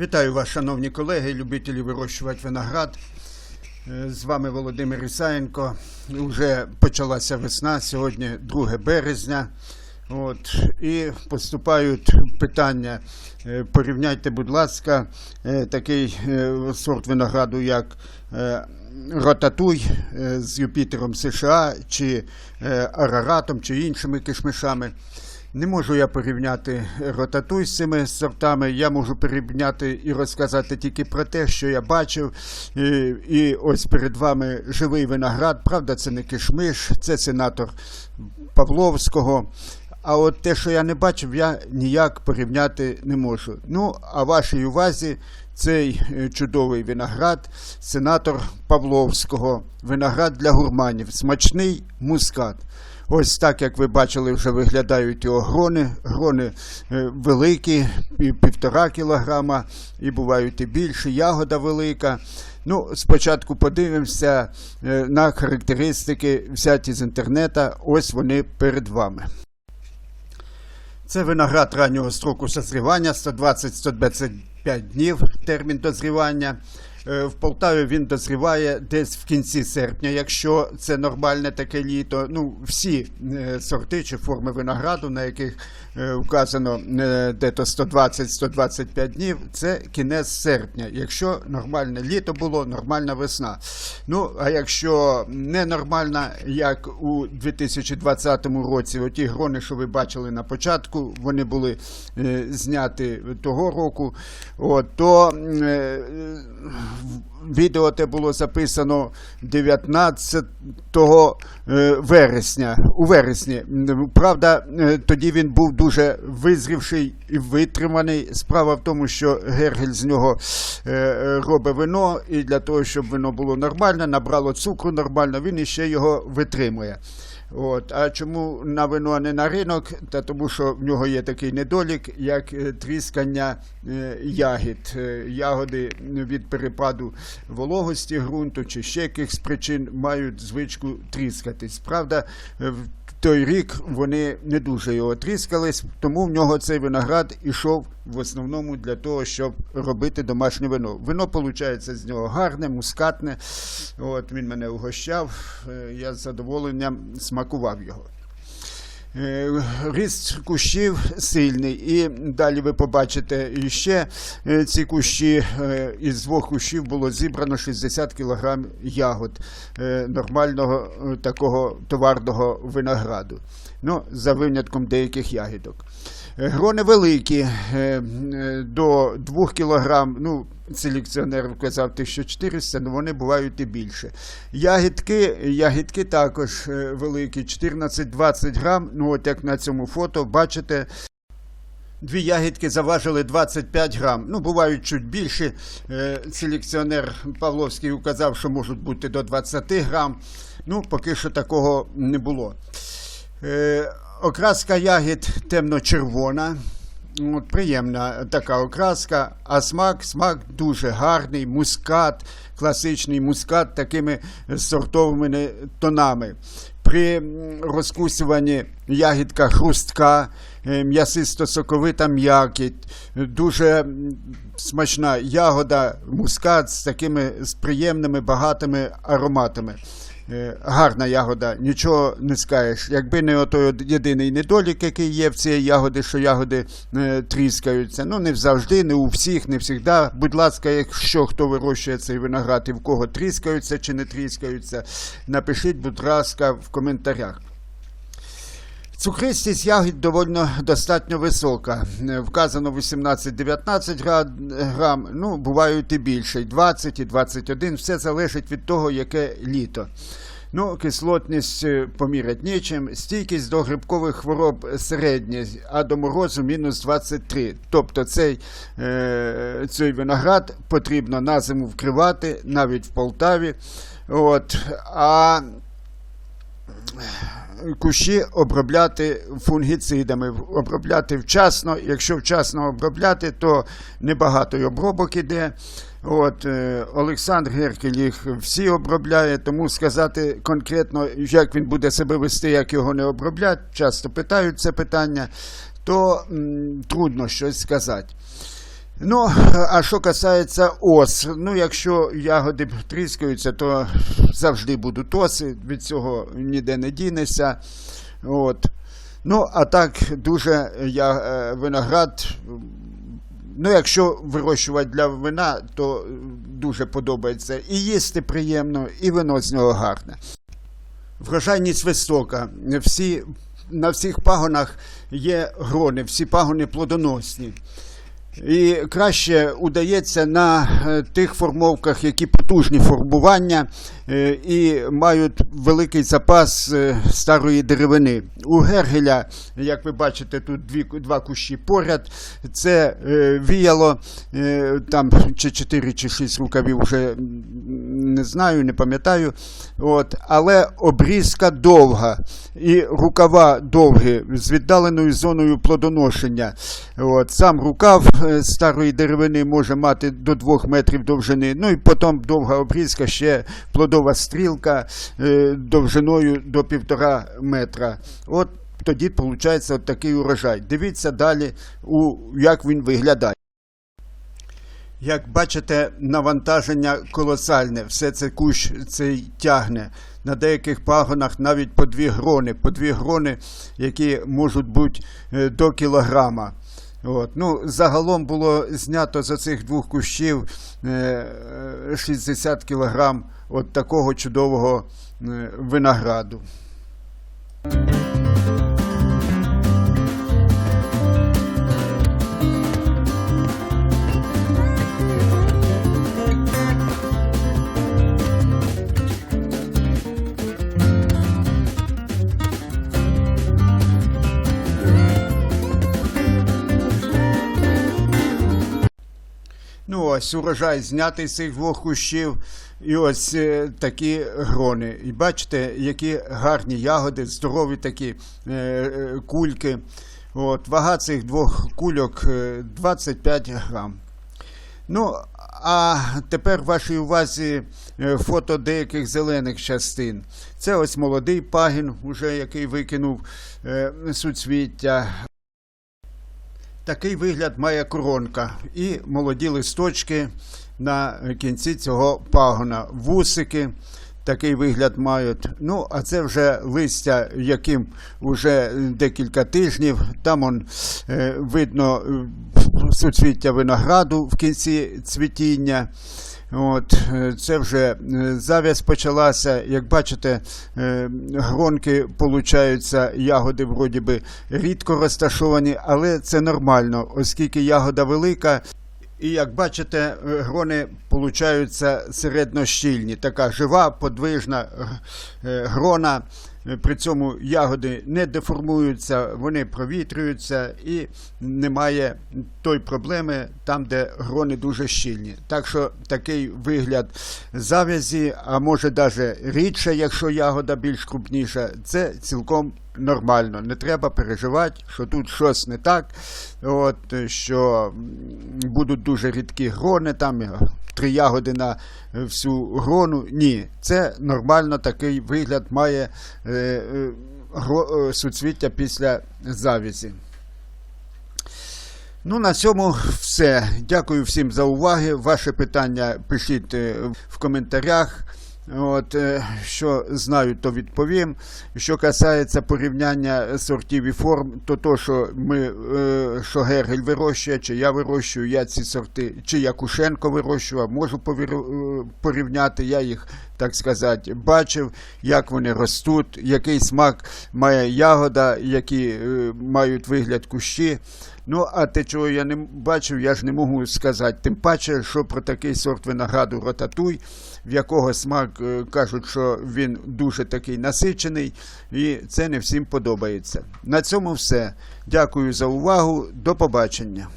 Вітаю вас, шановні колеги, любителі вирощувати виноград. Е, З вами Володимир Ісаєнко. Уже почалася весна, сьогодні 2 березня. От, і поступають питання. Е, Порівняйте, будь ласка, е, такий сорт винограду, як Ротатуй з Юпітером США, чи Араратом, чи іншими кишмишами. Не можу я порівняти ротатуй з цими сортами. Я можу порівняти і розказати тільки про те, що я бачив. І, і ось перед вами живий виноград. Правда, це не кишмиш, це сенатор Павловського. А от те, що я не бачив, я ніяк порівняти не можу. Ну, а вашій увазі цей е, чудовий виноград, сенатор Павловського, виноград для гурманів, смачний мускат. Ось так, як ви бачили, вже виглядають його грони. Грони е, великі, півтора кілограма, і бувають і більше, ягода велика. Ну, спочатку подивимося е, на характеристики, взяті з інтернету. Ось вони перед вами. Це виноград раннього строку созрівання 120-125 днів термін дозрівання. Е, В Полтаві він дозріває десь в кінці серпня, якщо це нормальне таке літо. Ну, всі е, сорти чи форми винограду, на яких е, вказано дето 120-125 днів, це кінець серпня. Якщо нормальне літо було, нормальна весна. Ну, а якщо ненормальна, як у 2020 році, оті грони, що ви бачили на початку, вони були зняті того року, от, то відео те було записано 19 е, вересня. У вересні. Правда, е, тоді він був дуже визрівший і витриманий. Справа в тому, що Гергель з нього е, робить вино, і для того, щоб вино було нормальне, набрало цукру нормально, він іще його витримує. От. А чому на вино, а не на ринок? Та тому що в нього є такий недолік, як е, тріскання е, ягід. Е, Ягоди від перепаду вологості ґрунту чи ще якихось причин мають звичку тріскатись. Правда, той рік вони не дуже його тріскались, тому в нього цей виноград ішов в основному для того, щоб робити домашнє вино. Вино, виходить, з нього гарне, мускатне. От він мене угощав. е, Я з задоволенням смакував його. Е, Ріст кущів сильний, і далі ви побачите іще е, ці кущі. е, Із двох кущів було зібрано 60 кг ягод нормального такого товарного винограду. Ну, за винятком деяких ягідок. Грони великі, до 2 кг, ну, селекціонер вказав 1400, але вони бувають і більше. Ягідки, ягідки також е, великі, 14-20 грам. Ну, от як на цьому фото, бачите, Дві ягідки заважили 25 грам. Ну, бувають чуть більше. Селекціонер Павловський указав, що можуть бути до 20 грам. Ну, поки що такого не було. Е, Окраска ягід темно-червона. От, приємна така окраска, а смак, смак дуже гарний, мускат, класичний мускат такими сортовими тонами. При розкусуванні ягідка хрустка, е, м'ясисто-соковита м'якіть, дуже смачна ягода, мускат з такими з приємними багатими ароматами. Е, Гарна ягода, нічого не скажеш. Якби не ото єдиний недолік, який є в цієї ягоди, що ягоди е, тріскаються. Ну, не завжди, не у всіх, не завжди. Будь ласка, якщо хто вирощує цей виноград і в кого тріскаються чи не тріскаються, напишіть, будь ласка, в коментарях. Цукристість ягід доволі достатньо висока. Вказано 18-19 грам, ну, бувають і більше, і 20, і 21. Все залежить від того, яке літо. Ну, кислотність е, помірять нічим. Стійкість до грибкових хвороб середня, а до морозу мінус 23. Тобто цей, е, цей виноград потрібно на зиму вкривати, навіть в Полтаві. От, а кущі обробляти фунгіцидами, обробляти вчасно. Якщо вчасно обробляти, то небагато й обробок іде. От, е, Олександр Геркель їх всі обробляє, тому сказати конкретно, як він буде себе вести, як його не оброблять, часто питають це питання, то м, трудно щось сказати. Ну, а що касається ос, ну якщо ягоди тріскаються, то завжди будуть оси, від цього ніде не дінешся. От. Ну, а так дуже я, е, виноград. Ну, якщо вирощувати для вина, то дуже подобається. І їсти приємно, і вино з нього гарне. Врожайність висока. Всі, на всіх пагонах є грони, всі пагони плодоносні. І краще удається на е, тих формовках, які потужні формування е, і мають великий запас е, старої деревини. У Гергеля, як ви бачите, тут дві, два кущі поряд. Це віяло там чи 4 чи 6 рукавів, вже не знаю, не пам'ятаю. От, але обрізка довга і рукава довгі з віддаленою зоною плодоношення. От, сам рукав старої деревини може мати до 2 метрів довжини. Ну і потім довга обрізка, ще плодова стрілка е, довжиною до півтора метра. От тоді виходить от такий урожай. Дивіться далі, як він виглядає. Як бачите, навантаження колосальне, все це кущ цей тягне. На деяких пагонах навіть по дві грони, по дві грони, які можуть бути е, до кілограма. От. Ну, загалом було знято за цих двох кущів е, е, 60 кілограм от такого чудового е, винограду. Ось урожай знятий з цих двох кущів. І ось е, такі грони. І бачите, які гарні ягоди, здорові такі е, е, кульки. От, вага цих двох кульок е, 25 грам. Ну, а тепер вашій увазі фото деяких зелених частин. Це ось молодий пагін, уже який викинув суцвіття. Такий вигляд має коронка і молоді листочки на кінці цього пагона. Вусики такий вигляд мають. Ну, а це вже листя, яким вже декілька тижнів. Там он, е, видно е, суцвіття винограду в кінці цвітіння. От, е, це вже е, зав'яз почалася. Як бачите, е, гронки получаються, ягоди вроді би рідко розташовані, але це нормально, оскільки ягода велика. І як бачите, грони получаються середнощільні, така жива, подвижна грона. При цьому ягоди не деформуються, вони провітрюються і немає той проблеми там, де грони дуже щільні. Так що такий вигляд зав'язі, а може навіть рідше, якщо ягода більш крупніша, це цілком нормально. Не треба переживати, що тут щось не так, от, що будуть дуже рідкі грони, там три ягоди на е, всю грону. Ні, це нормально такий вигляд має е, е, суцвіття після завісі. Ну, на цьому все. Дякую всім за уваги. Ваші питання пишіть в коментарях. От, е, що знаю, то відповім. Що касається порівняння сортів і форм, то то, що ми, е, що Гергель вирощує, чи я вирощую, я ці сорти, чи Якушенко вирощував, можу е, порівняти. Я їх, так сказати, бачив, як вони ростуть, який смак має ягода, які е, мають вигляд кущі. Ну, а те, чого я не бачив, я ж не можу сказати. Тим паче, що про такий сорт винограду ротатуй, в якого смак е, кажуть, що він дуже такий насичений, і це не всім подобається. На цьому все. Дякую за увагу. До побачення.